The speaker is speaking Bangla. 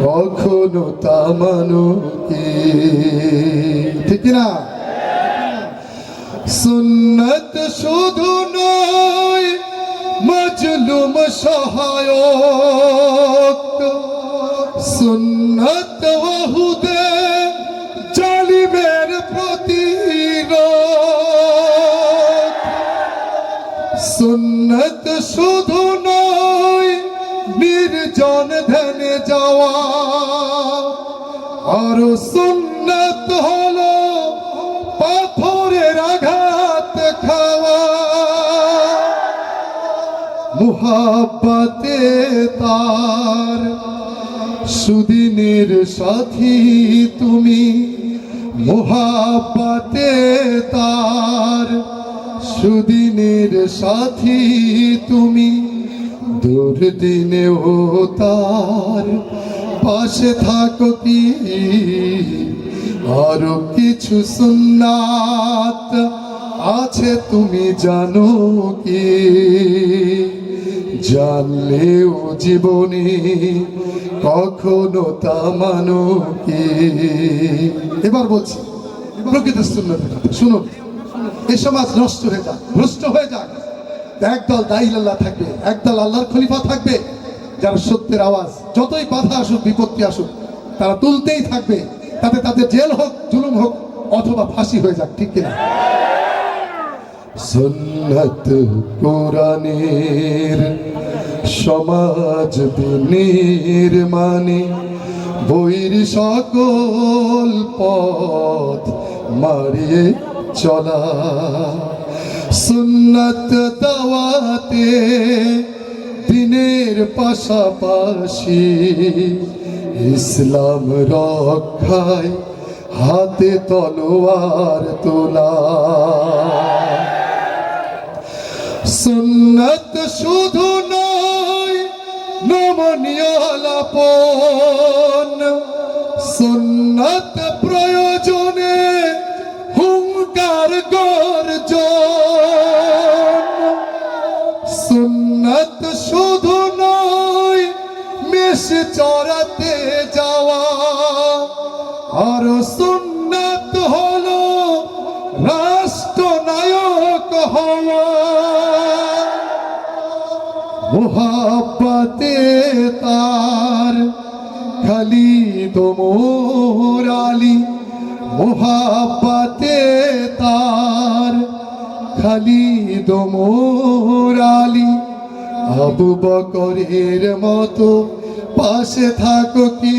কখনো তা মানো কি? ঠিক না সুন্নত শুধু নয়, মজলুম সহায়ক। সুন্নত ওহুদে জালিমের প্রতিরোধ। সুন্নত শুধু নয় নির্জন ধ্যানে যাওয়া। আর সুন্নত হলো পাথরের আঘাত খাওয়া। মুহাব্বতে তার সুদিনের সাথী তুমি। মুহাব্বতে তার সুদিনের সাথী তুমি। দুর্দিনেও তার পাশে থাকো কি? আরও কিছু সুন্নাত আছে তুমি জানো কি? জানলেও জীবনে কখনো তা মানো কি? এবার বলছি, প্রকৃত সুন্নতের কথা, শুনুন। এ সমাজ নষ্ট হয়ে যাক, ভ্রষ্ট হয়ে যাক। একদল দাইল আল্লাহ থাকবে, একদল আল্লাহর খলিফা থাকবে, যারা সত্যের আওয়াজ, যতই বাধা আসুক, বিপত্তি আসুক, তারা তুলতেই থাকবে। তাতে তাদের জেল হোক, জুলুম হোক, অথবা ফাঁসি হয়ে যাক, ঠিক কিনা? সুন্নত কোরআনের সমাজ মানে বইর সকল পথ মারিয়ে চলা। সুন্নত দাওয়াতে দিনের পাশাপাশি ইসলাম রক্ষায় হাতে তলোয়ার তোলা। সুন্নত শুধু নয়, নমনীয় লাপন সুন্নত প্রয়োজনে সুন্নত হলো রাষ্ট্রনায়ক হওয়া। মোহাব্বতে তার খালি তোমর আলী। মোহাব্বতে তার খালি দোমর আলী। আবু বকরের মতো পাশে থাকো কি?